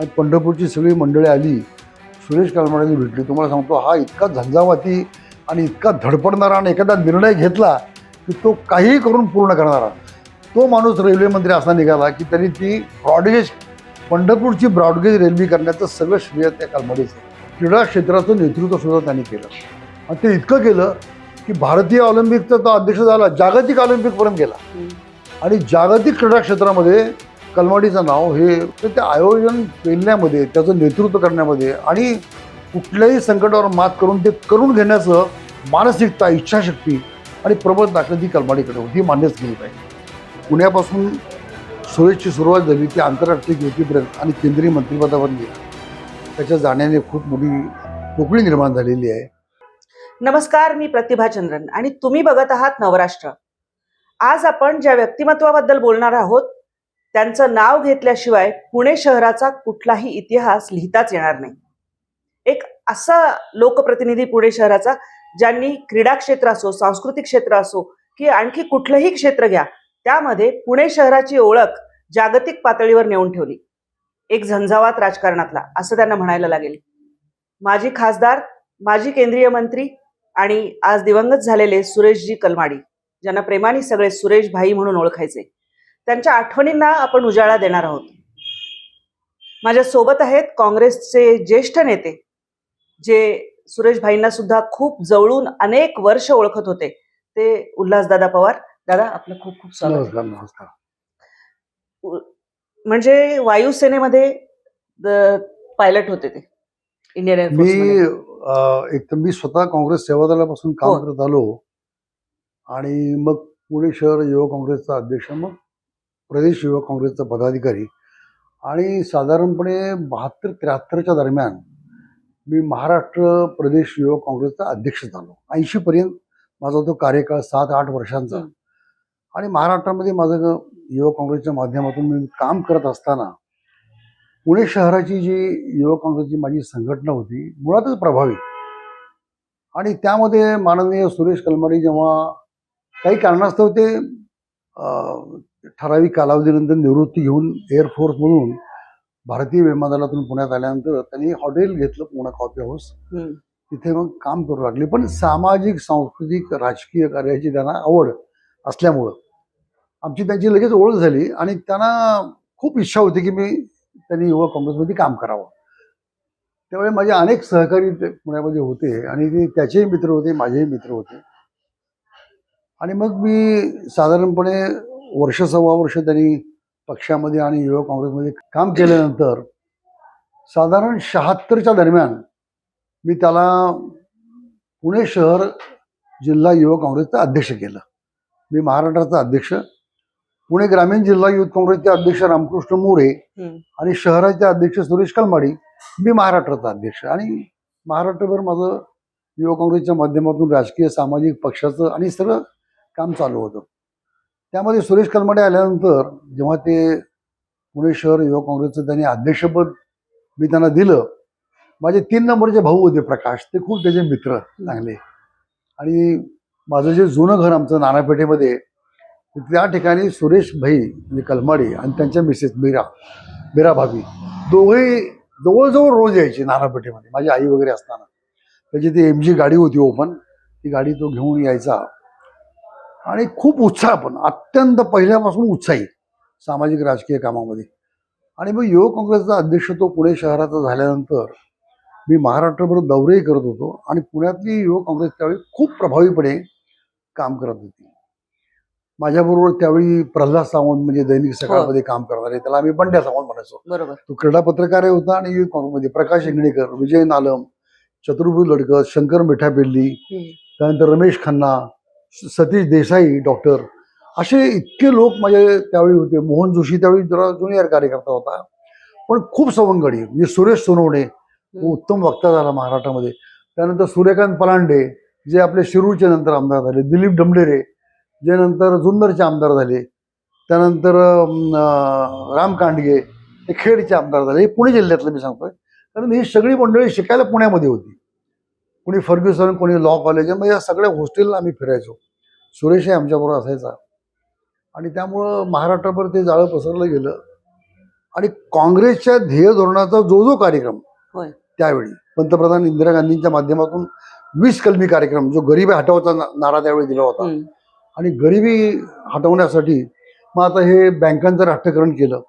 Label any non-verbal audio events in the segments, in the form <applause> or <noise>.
आणि पंढरपूरची सगळी मंडळी आली सुरेश कालमाडांनी भेटली. तुम्हाला सांगतो हा इतका झंझावाती आणि इतका धडपडणारा आणि एखादा निर्णय घेतला की तो काहीही करून पूर्ण करणारा. तो माणूस रेल्वे मंत्री असा निघाला की त्यांनी ती ब्रॉडगेज पंढरपूरची ब्रॉडगेज रेल्वे करण्याचं सगळं श्रेय त्या कालमाडीचं. क्रीडा क्षेत्राचं नेतृत्व सुद्धा त्यांनी केलं. आणि ते इतकं केलं की भारतीय ऑलिम्पिकचा तो अध्यक्ष झाला जागतिक ऑलिम्पिकपर्यंत गेला. आणि जागतिक क्रीडा क्षेत्रामध्ये कलमाडीचं नाव हे तर ते आयोजन पेलण्यामध्ये त्याचं नेतृत्व करण्यामध्ये आणि कुठल्याही संकटावर मात करून ते करून घेण्याचं मानसिकता इच्छाशक्ती आणि प्रबळ दाखल ही कलमाडीकडे होती. ही मान्यच केली पाहिजे. पुण्यापासून सुरेशची सुरुवात झाली ती आंतरराष्ट्रीय युतीपर्यंत आणि केंद्रीय मंत्रिपदावर गेली. त्याच्या जाण्याने खूप मोठी पोकळी निर्माण झालेली आहे. नमस्कार मी प्रतिभा चंद्रन आणि तुम्ही बघत आहात नवराष्ट्र. आज आपण ज्या व्यक्तिमत्वाबद्दल बोलणार आहोत त्यांचं नाव घेतल्याशिवाय पुणे शहराचा कुठलाही इतिहास लिहिताच येणार नाही. एक असा लोकप्रतिनिधी पुणे शहराचा ज्यांनी क्रीडा क्षेत्र असो सांस्कृतिक क्षेत्र असो की आणखी कुठलंही क्षेत्र घ्या त्यामध्ये पुणे शहराची ओळख जागतिक पातळीवर नेऊन ठेवली. एक झंझावात राजकारणातला असं त्यांना म्हणायला लागेल. माजी खासदार माजी केंद्रीय मंत्री आणि आज दिवंगत झालेले सुरेशजी कलमाडी ज्यांना प्रेमाने सगळे सुरेश भाई म्हणून ओळखायचे. त्यांच्या आठवणींना आपण उजाळा देणार आहोत. माझ्या सोबत आहेत काँग्रेसचे ज्येष्ठ नेते जे सुरेश भाईंना सुद्धा खूप जवळून अनेक वर्ष ओळखत होते. ते उल्हासदादा पवार. दादा आपलं खूप खूप स्वागत. नमस्कार म्हणजे वायुसेनेमध्ये पायलट होते ते इंडियन मी एअरफोर्स एक तर मी स्वतः काँग्रेस सेवादलापासून काम हो. करत आलो आणि मग पुणे शहर युवक काँग्रेसचा अध्यक्ष मग प्रदेश युवक काँग्रेसचा पदाधिकारी आणि साधारणपणे बहात्तर त्र्याहत्तरच्या दरम्यान मी महाराष्ट्र प्रदेश युवक काँग्रेसचा अध्यक्ष झालो ऐंशीपर्यंत माझा तो कार्यकाळ सात आठ वर्षांचा. आणि महाराष्ट्रामध्ये माझं युवक काँग्रेसच्या माध्यमातून मी काम करत असताना पुणे शहराची जी युवक काँग्रेसची माझी संघटना होती मुळातच प्रभावी आणि त्यामध्ये माननीय सुरेश कलमाडी जेव्हा काही कारणास्तव ते ठराविक कालावधीनंतर निवृत्ती घेऊन एअरफोर्समधून भारतीय विमानदलातून पुण्यात आल्यानंतर त्यांनी हॉटेल घेतलं पुणे कॉफी हाऊस तिथे मग काम करू लागले. पण सामाजिक सांस्कृतिक राजकीय कार्याची त्यांना आवड असल्यामुळं आमची त्यांची लगेच ओळख झाली आणि त्यांना खूप इच्छा होती की मी त्यांनी युवक काँग्रेसमध्ये काम करावं. त्यावेळी माझे अनेक सहकारी ते पुण्यामध्ये होते आणि ते त्याचेही मित्र होते माझेही मित्र होते. आणि मग मी साधारणपणे वर्ष सव्वा वर्ष त्यांनी पक्षामध्ये आणि युवक काँग्रेसमध्ये काम केल्यानंतर साधारण शहात्तरच्या दरम्यान मी त्याला पुणे शहर जिल्हा युवक काँग्रेसचा अध्यक्ष केलं. मी महाराष्ट्राचा अध्यक्ष पुणे ग्रामीण जिल्हा युथ काँग्रेसचे अध्यक्ष रामकृष्ण मोरे आणि शहराचे अध्यक्ष सुरेश कलमाडी मी महाराष्ट्राचा अध्यक्ष. आणि महाराष्ट्रभर माझं युवक काँग्रेसच्या माध्यमातून राजकीय सामाजिक पक्षाचं आणि सगळं काम चालू होतं. त्यामध्ये सुरेश कलमाडे आल्यानंतर जेव्हा ते पुणे शहर युवक काँग्रेसचं त्यांनी अध्यक्षपद मी त्यांना दिलं माझे तीन नंबरचे भाऊ होते प्रकाश ते खूप त्याचे मित्र चांगले. आणि माझं जे जुनं घर आमचं नानापेठेमध्ये त्या ठिकाणी सुरेश भाई म्हणजे कलमाडी आणि त्यांच्या मिसेस मीरा मीरा भाभी दोघेही जवळजवळ रोज यायचे नानापेठेमध्ये. माझी आई वगैरे असताना. त्याची ती एम जी गाडी होती ओपन ती गाडी तो घेऊन यायचा. आणि खूप उत्साह पण अत्यंत पहिल्यापासून उत्साही सामाजिक राजकीय कामामध्ये. आणि मग युवक काँग्रेसचा अध्यक्ष तो पुणे शहराचा झाल्यानंतर मी महाराष्ट्रभर दौरेही करत होतो आणि पुण्यातली युवक काँग्रेस त्यावेळी खूप प्रभावीपणे काम करत होती. माझ्याबरोबर त्यावेळी प्रल्हाद सावंत म्हणजे दैनिक सकाळमध्ये काम करणारे त्याला आम्ही बंड्या सावंत म्हणायचो. बरोबर. तो क्रीडा पत्रकारही होता आणि युथ काँग्रेसमध्ये प्रकाश इंगणेकर विजय नालम चतुर्भुज लडकत शंकर मिठापेल्ली त्यानंतर रमेश खन्ना सतीश देसाई डॉक्टर असे इतके लोक माझे त्यावेळी होते. मोहन जोशी त्यावेळी जरा ज्युनियर कार्यकर्ता होता. पण खूप सवंगडी. म्हणजे सुरेश सोनवणे उत्तम वक्ता झाला महाराष्ट्रामध्ये. त्यानंतर सूर्यकांत पलांडे जे आपले शिरूरचे नंतर आमदार झाले. दिलीप डमडेरे जे नंतर जुन्नरचे आमदार झाले. त्यानंतर राम कांडगे हे खेडचे आमदार झाले. हे पुणे जिल्ह्यातलं मी सांगतोय. कारण ही सगळी मंडळी शिकायला पुण्यामध्ये होती. कोणी फर्ग्युसन कोणी लॉ कॉलेज मग या सगळ्या हॉस्टेलला आम्ही फिरायचो. सुरेशही आमच्याबरोबर असायचा. आणि त्यामुळं महाराष्ट्राभर ते जाळं पसरलं गेलं. आणि काँग्रेसच्या ध्येय धोरणाचा जो जो कार्यक्रम. त्यावेळी पंतप्रधान इंदिरा गांधींच्या माध्यमातून वीस कलमी कार्यक्रम जो गरिबी हटवचा नारा त्यावेळी दिला होता. आणि गरिबी हटवण्यासाठी मग आता हे बँकांचं राष्ट्रीयकरण केलं.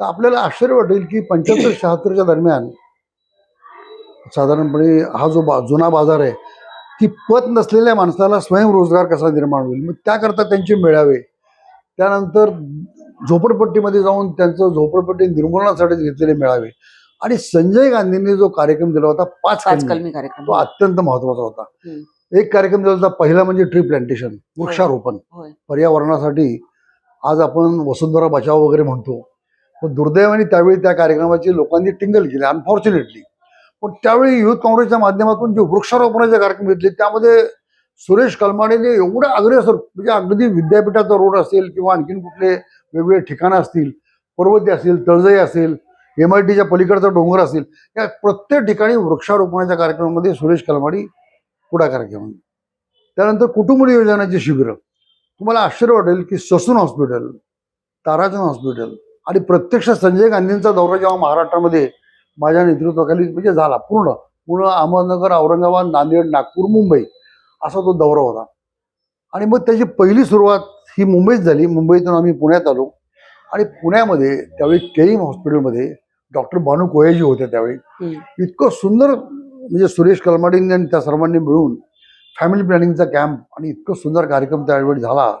तर आपल्याला आश्चर्य वाटेल की पंच्याहत्तर शहात्तरच्या दरम्यान साधारणपणे हा जो बा जुना बाजार आहे की पत नसलेल्या माणसाला स्वयंरोजगार कसा निर्माण होईल? मग त्याकरता त्यांचे मेळावे. त्यानंतर झोपडपट्टीमध्ये जाऊन त्यांचं झोपडपट्टी निर्मूलनासाठी घेतलेले मेळावे. आणि संजय गांधींनी जो कार्यक्रम दिला होता पाच कलमी, कार्यक्रम. तो अत्यंत महत्त्वाचा होता. एक कार्यक्रम दिला होता पहिला म्हणजे ट्री प्लांटेशन वृक्षारोपण. पर्यावरणासाठी आज आपण वसुंधरा बचाव वगैरे म्हणतो. पण दुर्दैवाने त्यावेळी त्या कार्यक्रमाची लोकांनी टिंगल केली अनफॉर्च्युनेटली पण त्यावेळी युथ काँग्रेसच्या माध्यमातून जे वृक्षारोपणाचे कार्यक्रम घेतले त्यामध्ये सुरेश कलमाडेने एवढं अग्रेसर म्हणजे अगदी विद्यापीठाचा रोड असेल किंवा आणखीन कुठले वेगवेगळे ठिकाणं असतील पर्वती असेल तळजई असेल एम आय टीच्या पलीकडचा डोंगर असेल या प्रत्येक ठिकाणी वृक्षारोपणाच्या कार्यक्रमामध्ये सुरेश कलमाडी पुढाकार घेऊन त्यानंतर कुटुंब नियोजनाची शिबिरं. तुम्हाला आश्चर्य वाटेल की ससून हॉस्पिटल ताराचंद हॉस्पिटल आणि प्रत्यक्ष संजय गांधींचा दौरा जेव्हा महाराष्ट्रामध्ये माझ्या नेतृत्वाखाली म्हणजे झाला पूर्ण. पूर्ण अहमदनगर औरंगाबाद नांदेड नागपूर मुंबई असा तो दौरा होता. आणि मग त्याची पहिली सुरुवात ही मुंबईत झाली. मुंबईतून आम्ही पुण्यात आलो. आणि पुण्यामध्ये त्यावेळी केईम हॉस्पिटलमध्ये डॉक्टर भानू कोयाजी होते त्यावेळी. इतकं सुंदर म्हणजे सुरेश कलमाडींनी आणि त्या सर्वांनी मिळून फॅमिली प्लॅनिंगचा कॅम्प आणि इतकं सुंदर कार्यक्रम त्यावेळी झाला.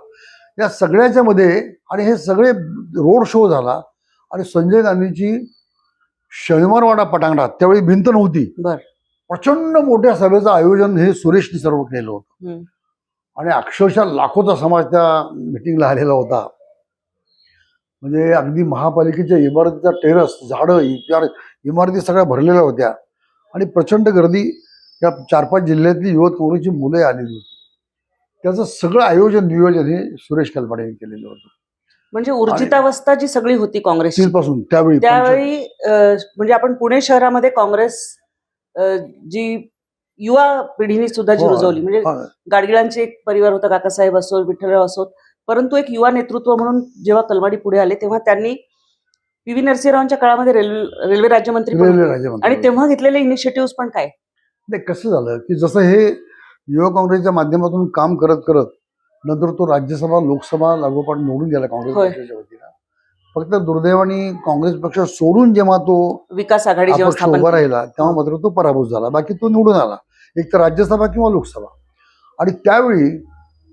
या सगळ्याच्या मध्ये आणि हे सगळे रोड शो झाला. आणि संजय गांधीची शनिवारवाडा पटांगणात. त्यावेळी भिंत नव्हती. प्रचंड मोठ्या सभेचं आयोजन हे सुरेशनी सर्व केलं होतं. आणि अक्षरशः लाखोचा समाज त्या मिटिंगला आलेला होता. म्हणजे अगदी महापालिकेच्या इमारतीचा टेरस झाडं इमारती सगळ्या भरलेल्या होत्या. आणि प्रचंड गर्दी या चार पाच जिल्ह्यातली युवक काँग्रेसची मुलं आलेली होती. त्याचं सगळं आयोजन नियोजन हे सुरेश कलमाडे यांनी केलेलं होतं. म्हणजे ऊर्जितावस्था जी सगळी होती काँग्रेसची. तिथपासून त्यावेळी त्यावेळी म्हणजे आपण पुणे शहरामध्ये काँग्रेस जी युवा पिढीने सुद्धा जी. रुजवली म्हणजे गाडगिळांचे एक परिवार होता काकासाहेब असोत विठ्ठलराव असोत परंतु एक युवा नेतृत्व म्हणून जेव्हा कलमाडी पुढे आले तेव्हा त्यांनी पी. व्ही. नरसिंहरावांच्या काळामध्ये रेल्वे रेल्वे. राज्यमंत्री आणि तेव्हा घेतलेले इनिशिएटिव्ह पण काय? नाही कसं झालं की जसं हे युवा काँग्रेसच्या माध्यमातून काम करत करत नंतर तो राज्यसभा लोकसभा लागोपाठ निवडून गेला काँग्रेस होय. पक्षाच्या वतीनं फक्त दुर्दैवाने काँग्रेस पक्ष सोडून जेव्हा तो विकास आघाडी जेव्हा अपक्ष स्थापन उभा केली. राहिला तेव्हा मात्र तो पराभूत झाला बाकी तो निवडून आला एक तर राज्यसभा किंवा लोकसभा आणि त्यावेळी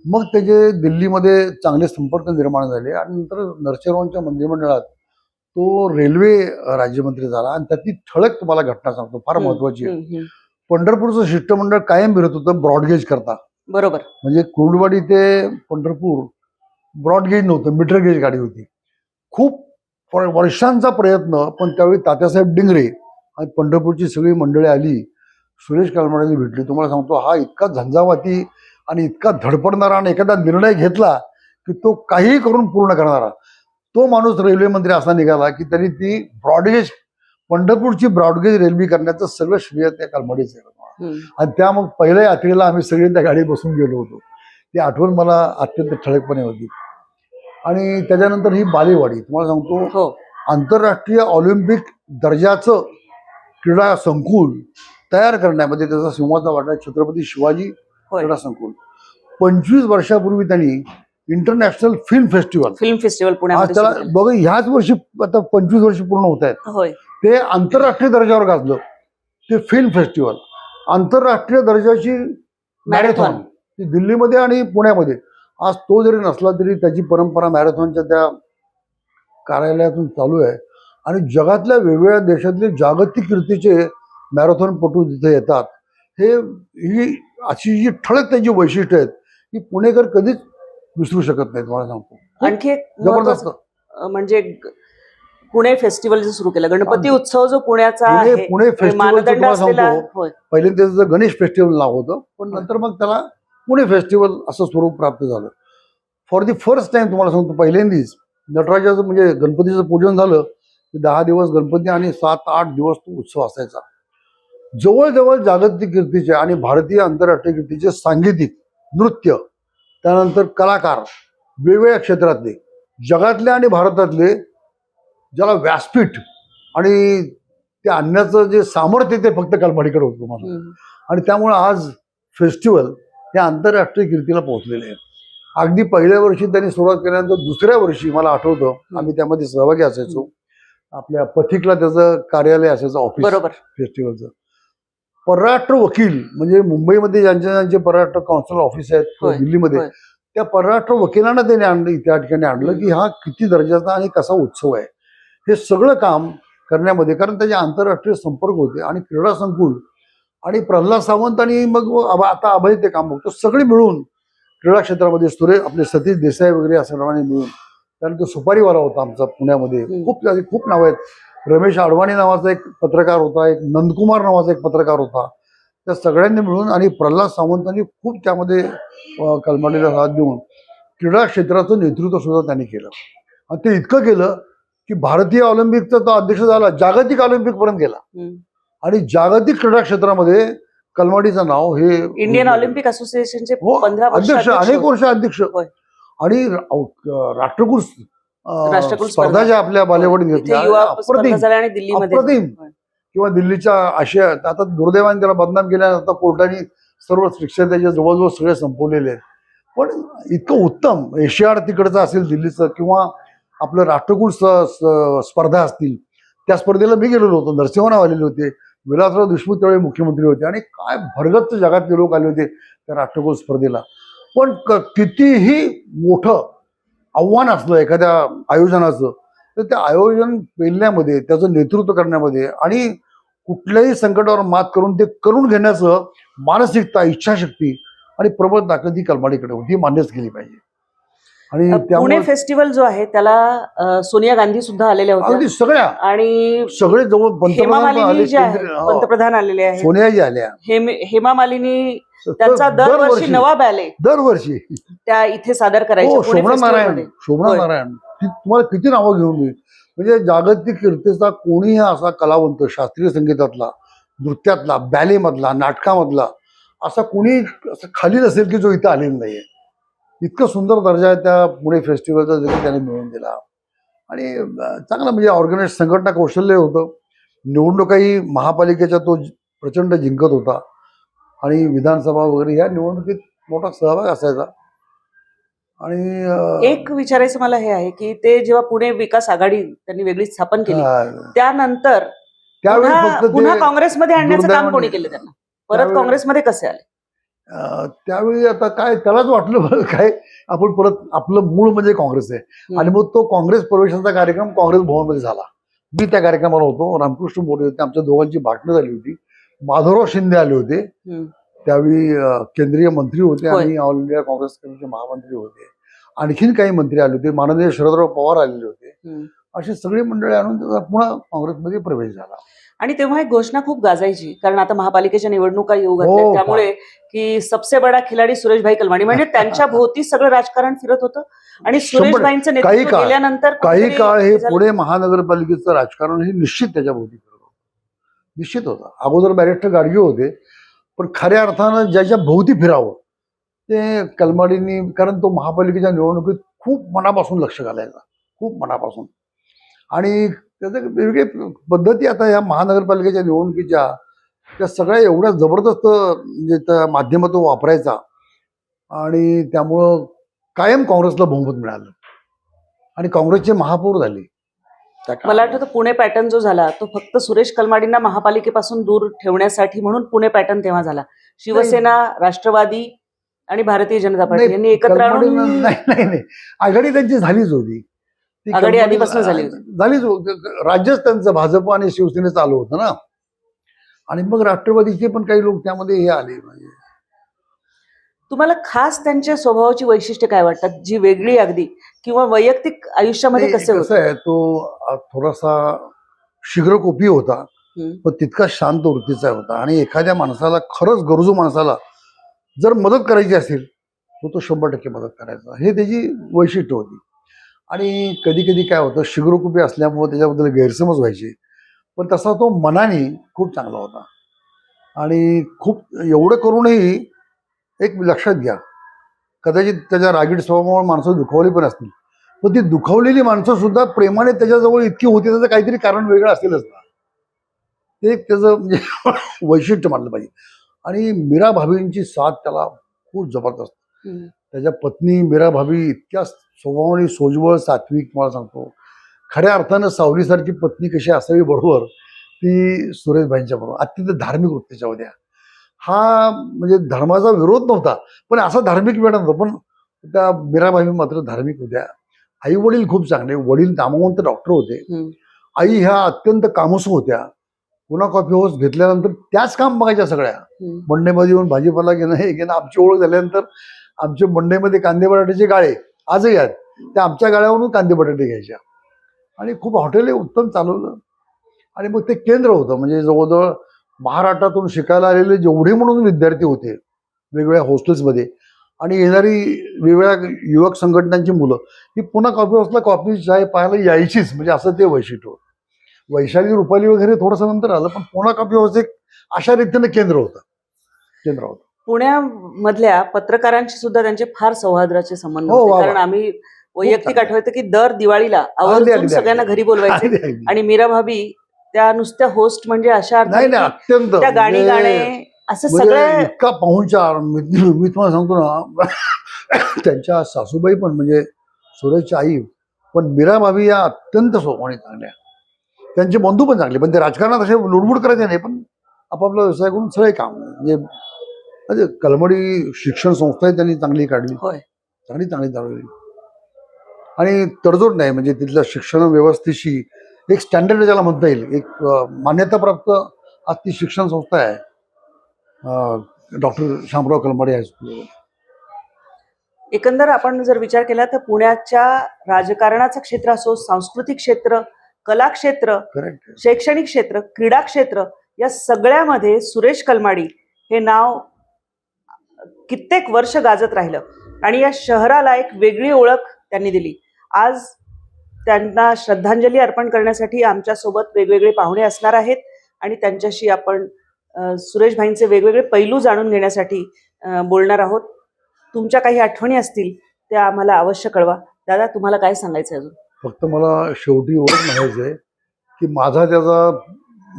मग त्याचे दिल्लीमध्ये चांगले संपर्क निर्माण झाले आणि नंतर नरसिंहरावांच्या मंत्रिमंडळात तो रेल्वे राज्यमंत्री झाला आणि त्यातली ठळक तुम्हाला घटना सांगतो फार हम्म, महत्वाची आहे हम्म, हम्म. पंढरपूरचं शिष्टमंडळ कायम फिरत होतं ब्रॉडगेज करता बरोबर. म्हणजे कुर्डवाडी ते पंढरपूर ब्रॉडगेज नव्हतं मीटर गेज गाडी होती. खूप वर्षांचा प्रयत्न पण त्यावेळी तात्यासाहेब डिंगरे आणि पंढरपूरची सगळी मंडळी आली. सुरेश कालमाड्यांनी भेटली. तुम्हाला सांगतो हा इतका झंझावाती आणि इतका धडपडणारा आणि एखादा निर्णय घेतला की तो काहीही करून पूर्ण करणारा. तो माणूस रेल्वे मंत्री असा निघाला की त्यांनी ती ब्रॉडगेज पंढरपूरची ब्रॉडगेज रेल्वे करण्याचं सगळं श्रेय त्या कालमाडीचं आणि त्या मग पहिल्या यात्रेला आम्ही सगळे त्या गाडीत बसून गेलो होतो. ती आठवण मला अत्यंत ठळकपणे होती. आणि त्याच्यानंतर ही बालेवाडी तुम्हाला सांगतो हो. आंतरराष्ट्रीय ऑलिम्पिक दर्जाचं क्रीडा संकुल तयार करण्यामध्ये त्याचा सिंहाचा वाटा छत्रपती शिवाजी क्रीडा संकुल. पंचवीस वर्षापूर्वी त्यांनी international film festival film festival त्याला. बघा ह्याच वर्षी आता पंचवीस वर्ष पूर्ण होत आहेत. ते आंतरराष्ट्रीय दर्जावर गाजलं. ते फिल्म फेस्टिवल आंतरराष्ट्रीय दर्जाची मॅरेथॉन ती दिल्लीमध्ये आणि पुण्यामध्ये. आज तो जरी नसला तरी त्याची परंपरा मॅरेथॉनच्या त्या कार्यालयातून चालू आहे. आणि जगातल्या वेगवेगळ्या देशातले जागतिक कीर्तीचे मॅरेथॉनपटू तिथे येतात. हे ही अशी जी ठळक त्यांची वैशिष्ट्य आहेत की पुणेकर कधीच विसरू शकत नाहीत मला सांगतो. आणखी एक जबरदस्त. म्हणजे पुणे फेस्टिवल जे सुरू केलं. गणपती. उत्सव जो पुण्याचा पुणे आहे पुणे फेस्टिवल पहिल्यांदा त्याचं गणेश फेस्टिवल नाव होतं पण नंतर मग त्याला पुणे फेस्टिवल असं स्वरूप प्राप्त झालं. फॉर दी फर्स्ट टाइम तुम्हाला सांगतो पहिल्यांदीच नटराजाचं म्हणजे गणपतीचं पूजन झालं की दहा दिवस गणपती आणि सात आठ दिवस तो उत्सव असायचा. जवळजवळ जागतिक कीर्तीचे आणि भारतीय आंतरराष्ट्रीय कीर्तीचे सांगीतिक नृत्य त्यानंतर कलाकार वेगवेगळ्या क्षेत्रातले जगातले आणि भारतातले ज्याला व्यासपीठ आणि ते आणण्याचं जे सामर्थ्य ते फक्त कलमाडीकडे होतं तुम्हाला. आणि त्यामुळे आज फेस्टिवल हे आंतरराष्ट्रीय कीर्तीला पोहोचलेले आहे अगदी पहिल्या वर्षी त्यांनी सुरुवात केल्यानंतर दुसऱ्या वर्षी मला आठवतं आम्ही त्यामध्ये सहभागी असायचो. आपल्या पथिकला त्याचं कार्यालय असायचं ऑफिस बरोबर. फेस्टिवलचं. परराष्ट्र वकील म्हणजे मुंबईमध्ये ज्यांचे ज्यांचे परराष्ट्र कौन्सिल ऑफिस आहेत दिल्लीमध्ये. त्या परराष्ट्र वकिलांना त्यांनी आणलं त्या ठिकाणी आणलं की हा किती दर्जाचा आणि कसा उत्सव आहे. हे सगळं काम करण्यामध्ये कारण त्याचे आंतरराष्ट्रीय संपर्क होते आणि क्रीडा संकुल आणि प्रल्हाद सावंत आणि मग आता अभय ते काम बघतो सगळे मिळून क्रीडा क्षेत्रामध्ये सुरे आपले सतीश देसाई वगैरे असं सर्वांनी मिळून त्यानंतर सुपारीवाला होता आमचा पुण्यामध्ये. खूप खूप नावं आहेत. रमेश अडवाणी नावाचा एक पत्रकार होता एक नंदकुमार नावाचा एक पत्रकार होता. त्या सगळ्यांनी मिळून आणि प्रल्हाद सावंतांनी खूप त्यामध्ये कलमाडीला साथ देऊन क्रीडा क्षेत्राचं नेतृत्व सुद्धा त्यांनी केलं. आणि ते इतकं केलं की भारतीय ऑलिम्पिकचा तो अध्यक्ष झाला जागतिक ऑलिम्पिक पर्यंत गेला. आणि जागतिक क्रीडा क्षेत्रामध्ये कलमाडीचं नाव हे इंडियन ऑलिम्पिक असोसिएशनचे अध्यक्ष अनेक. वर्ष अध्यक्ष. आणि राष्ट्रकुल स्पर्धा. ज्या आपल्या बालेवडीत इथे घेतल्या. किंवा दिल्लीच्या आशिया आता दुर्दैवाने त्याला बदनाम केल्यानंतर आता कोर्टाने सर्व शिक्षा त्याच्या जवळजवळ सगळे संपवलेले आहेत पण इतकं उत्तम एशियाड तिकडचं असेल दिल्लीचं किंवा आपलं राष्ट्रकुल स- स्पर्धा असतील त्या स्पर्धेला मी गेलेलो होतो नरसिंहराव आलेले होते विलासराव देशमुख त्यावेळी मुख्यमंत्री होते आणि काय भरगत जगातले लोक आले होते त्या राष्ट्रकुल स्पर्धेला. पण क- कितीही मोठं आव्हान असलं एखाद्या आयोजनाचं तर ते आयोजन पेलण्यामध्ये त्याचं नेतृत्व करण्यामध्ये आणि कुठल्याही संकटावर मात करून ते करून घेण्याचं मानसिकता इच्छाशक्ती आणि प्रबळ ताकद ही कलमाडीकडे होती ही मान्यच केली पाहिजे. आणि पुणे त्यामुळे फेस्टिवल जो आहे त्याला अ, सोनिया गांधी सुद्धा आलेल्या होत्या. अगदी सगळ्या. आणि सगळे जवळ हेमा पंतप्रधान पण आले मालिनी जे आहेत केंद्रीय- हो, पंतप्रधान आलेले आहेत. सोनियाजी आल्या. हेम- हेमा मालिनी त्यांचा तर दरवर्षी नवा बॅले दरवर्षी. त्या इथे सादर करायच्या हो पुणे शोभना नारायण. फेस्टिवलमध्ये. शोभना होय. नारायण. ती तुम्हाला किती नावं घेऊन मी म्हणजे जागतिक कीर्तीचा कोणीही असा कलावंत शास्त्रीय संगीतातला नृत्यातला बॅलेमधला नाटकामधला असा कोणी असं खाली नसेल की जो इथं आलेला नाहीये. इतकं सुंदर दर्जा आहे त्या पुणे फेस्टिवलचा देखील त्याने मिळवून दिला. आणि चांगलं म्हणजे ऑर्गनाईज संघटना कौशल्य होतं. निवडणुकाही महापालिकेच्या तो प्रचंड जिंकत होता. आणि विधानसभा वगैरे या निवडणुकीत मोठा सहभाग असायचा. आणि एक विचारायचं मला हे आहे की ते जेव्हा पुणे विकास आघाडी त्यांनी वेगळी स्थापन केली त्यानंतर त्यावेळी पुन्हा काँग्रेसमध्ये आणण्याचं काम कोणी केलं त्यांना? परत काँग्रेसमध्ये कसे आले? त्यावेळी आता काय त्यालाच वाटलं बरं काय आपण परत आपलं मूळ म्हणजे काँग्रेस आहे. आणि मग तो काँग्रेस प्रवेशाचा कार्यक्रम काँग्रेस भवनमध्ये झाला. मी त्या कार्यक्रमाला होतो रामकृष्ण मोरे होते आमच्या दोघांची भाषणं झाली होती. माधवराव शिंदे आले होते. त्यावेळी केंद्रीय मंत्री होते. आणि ऑल इंडिया काँग्रेस कमिटीचे महामंत्री होते. आणखीन काही मंत्री आले होते माननीय शरदराव पवार आलेले होते. अशी सगळी मंडळी आणून पुन्हा काँग्रेसमध्ये प्रवेश झाला. आणि तेव्हा एक घोषणा खूप गाजायची कारण आता महापालिकेच्या निवडणुका येऊ हो, घातल्या पा- त्यामुळे की सबसे बडा खिलाडी सुरेशभाई कलमाडी म्हणजे <laughs> त्यांच्या भोवती सगळं राजकारण फिरत होतं. आणि सुरेशभाईंचं काही नेतृत्व गेल्यानंतर काही काळ हे हे. पुणे महानगरपालिकेचं राजकारण हे निश्चित त्याच्या भोवती निश्चित होतं. अगोदर बॅरिस्टर गाडगे होते पण खऱ्या अर्थानं ज्याच्या भोवती फिरावं ते कलमाडींनी कारण तो महापालिकेच्या निवडणुकीत खूप मनापासून लक्ष घालायचा. खूप मनापासून. आणि त्याच्या वेगवेगळे पद्धती आता या महानगरपालिकेच्या निवडणुकीच्या त्या सगळ्या एवढ्या जबरदस्त म्हणजे त्या माध्यमातून वापरायचा. आणि त्यामुळं कायम काँग्रेसला बहुमत मिळालं. आणि काँग्रेसचे महापौर झाले. मला आठवतं पुणे पॅटर्न जो झाला तो फक्त सुरेश कलमाडींना महापालिकेपासून दूर ठेवण्यासाठी म्हणून पुणे पॅटर्न तेव्हा झाला. शिवसेना राष्ट्रवादी आणि भारतीय जनता पार्टी यांनी एकत्र नाही. आघाडी त्यांची झालीच होती. आघाडी कलमाडी- आधीपासून झाली. झालीच. राज्यच त्यांचं भाजप आणि शिवसेने चालू होतं ना. आणि मग राष्ट्रवादीचे पण काही लोक त्यामध्ये हे आले म्हणजे तुम्हाला खास त्यांच्या स्वभावाची वैशिष्ट्य काय वाटतात? जी वेगळी अगदी किंवा वैयक्तिक आयुष्यामध्ये कसे कसं आहे तो थोडासा शीघ्रकोपी होता. पण तितका शांत वृत्तीचा होता. आणि एखाद्या माणसाला खरंच गरजू माणसाला जर मदत करायची असेल तर तो शंभर टक्के मदत करायचा. हे त्याची वैशिष्ट्य होती. आणि कधी कधी काय होतं शीघ्रकुपी असल्यामुळे त्याच्याबद्दल गैरसमज व्हायचे. पण तसा तो मनाने खूप चांगला होता. आणि खूप एवढं करूनही एक लक्षात घ्या कदाचित त्याच्या रागीट स्वभावामुळे माणसं दुखावली पण असतील. पण ती दुखावलेली माणसं सुद्धा प्रेमाने त्याच्याजवळ इतकी होती त्याचं काहीतरी कारण वेगळं असेलच ना. ते एक त्याचं म्हणजे <laughs> वैशिष्ट्य मानलं पाहिजे. आणि मीरा भाभींची साथ त्याला खूप जबरदस्त. त्याच्या पत्नी मीरा भाभी इतक्या स्वभावाने सोजवळ सात्विक मला सांगतो. खऱ्या अर्थानं सावलीसारखी पत्नी कशी असावी बरोबर ती सुरेशभाईंच्या बरोबर. अत्यंत धार्मिक वृत्तीच्या होत्या हा म्हणजे धर्माचा विरोध नव्हता पण असा धार्मिक वेळ नव्हता. पण त्या मीराबाई मात्र धार्मिक होत्या. आई वडील खूप चांगले. वडील नामवंत डॉक्टर होते. आई ह्या अत्यंत कामसू होत्या. पुन्हा कॉफी हाऊस घेतल्यानंतर त्याच काम बघायच्या सगळ्या. हम्म. मंडईमध्ये येऊन भाजीपाला घेणं हे घेणं आमची ओळख झाल्यानंतर आमच्या मंडईमध्ये कांदे बटाट्याचे गाळे आजही आहेत. त्या आमच्या गाळ्यावरून कांदे बटाटे घ्यायच्या. आणि खूप हॉटेल उत्तम चालवलं. आणि मग ते केंद्र होतं. म्हणजे जवळजवळ महाराष्ट्रातून शिकायला आलेले जेवढे म्हणून विद्यार्थी होते वेगवेगळ्या हॉस्टेल्समध्ये आणि येणारी वेगवेगळ्या युवक संघटनांची मुलं ही पुन्हा कॉफी हाऊसला कॉफी चाय पाहायला यायचीच. म्हणजे असं ते वैशिष्ट्य होतं. वैशाली रुपाली वगैरे थोडंसं नंतर आलं पण पुन्हा कॉफी हाऊस एक अशा रीतीनं केंद्र होतं. केंद्र होतं. पुण्यामधल्या पत्रकारांशी सुद्धा त्यांचे फार सौहार्दाचे संबंध हो, होते वा, वा. कारण आम्ही वैयक्तिक. आठवतं की दर दिवाळीला आवर्जून अगदी. सगळ्यांना घरी बोलवायचे अगदी, अगदी. आणि मीरा भाभी त्या नुसत्या होस्ट म्हणजे अशा नाही अत्यंत त्या गाणी म्हणजे- गाणे असं म्हणजे सगळं इतका पाहुणचार मी मी तुम्हाला सांगतो ना त्यांच्या सासूबाई पण म्हणजे सुरेशची आई पण मीरा भाभी या अत्यंत स्वभावाने चांगल्या त्यांचे बंधू पण चांगले पण ते राजकारणात असे लुडबुड करायचे नाही पण आपापला व्यवसाय करून सगळे काम म्हणजे म्हणजे कलमडी शिक्षण संस्थाही त्यांनी चांगली काढली. होय. चांगली चांगली चालवली. आणि तडजोड नाही म्हणजे तिथल्या शिक्षण व्यवस्थेशी एक स्टँडर्ड ज्याला म्हणता येईल. एक मान्यताप्राप्त आज ती शिक्षण संस्था आहे. डॉक्टर शामराव कलमाडे हायस्कूल एकंदर आपण जर विचार केला तर पुण्याच्या राजकारणाचं क्षेत्र असो सांस्कृतिक क्षेत्र कला क्षेत्र शैक्षणिक क्षेत्र क्रीडा क्षेत्र या सगळ्यामध्ये सुरेश कलमाडी हे नाव कित्येक वर्ष गाजत राहिलं. आणि या शहराला एक वेगळी ओळख त्यांनी दिली. आज त्यांना श्रद्धांजली अर्पण करण्यासाठी आमच्यासोबत वेगवेगळे पाहुणे असणार आहेत आणि त्यांच्याशी आपण सुरेश भाईंचे वेगवेगळे पैलू जाणून घेण्यासाठी बोलणार आहोत. तुमच्या काही आठवणी असतील त्या आम्हाला अवश्य कळवा. दादा तुम्हाला काय सांगायचं आहे अजून? फक्त मला शेवटी ओळख म्हणायचं आहे की माझा त्याचा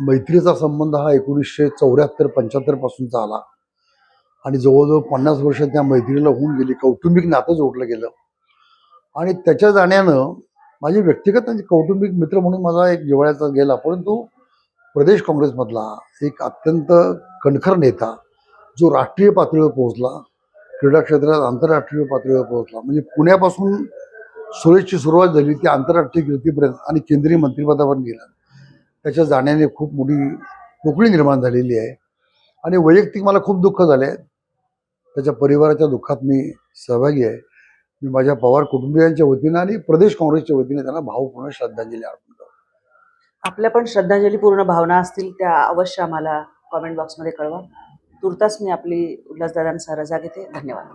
मैत्रीचा संबंध हा एकोणीसशे चौऱ्याहत्तर पंच्याहत्तर पासूनचा आला. आणि जवळजवळ पन्नास वर्ष त्या मैत्रीला होऊन गेली कौटुंबिक नातं जोडलं गेलं. आणि त्याच्या जाण्यानं माझे व्यक्तिगत आणि कौटुंबिक मित्र म्हणून माझा एक जिवाळ्याचा गेला परंतु प्रदेश काँग्रेसमधला एक अत्यंत कणखर नेता जो राष्ट्रीय पातळीवर पोहोचला क्रीडा क्षेत्रात आंतरराष्ट्रीय पातळीवर पोहोचला. म्हणजे पुण्यापासून सुरेशची सुरुवात झाली ती आंतरराष्ट्रीय कीर्तीपर्यंत आणि केंद्रीय मंत्रिपदावर गेला. त्याच्या जाण्याने खूप मोठी पोकळी निर्माण झालेली आहे. आणि वैयक्तिक मला खूप दुःख झाले आहे त्याच्या परिवाराच्या दुःखात मी सहभागी आहे. मी माझ्या पवार कुटुंबियांच्या वतीनं आणि प्रदेश काँग्रेसच्या वतीने त्यांना भावपूर्ण श्रद्धांजली अर्पण करतो. आपल्या पण श्रद्धांजली पूर्ण भावना असतील त्या अवश्य आम्हाला कॉमेंट बॉक्समध्ये कळवा. तुर्तास मी आपली उल्हासदादांसह रजा घेते. धन्यवाद.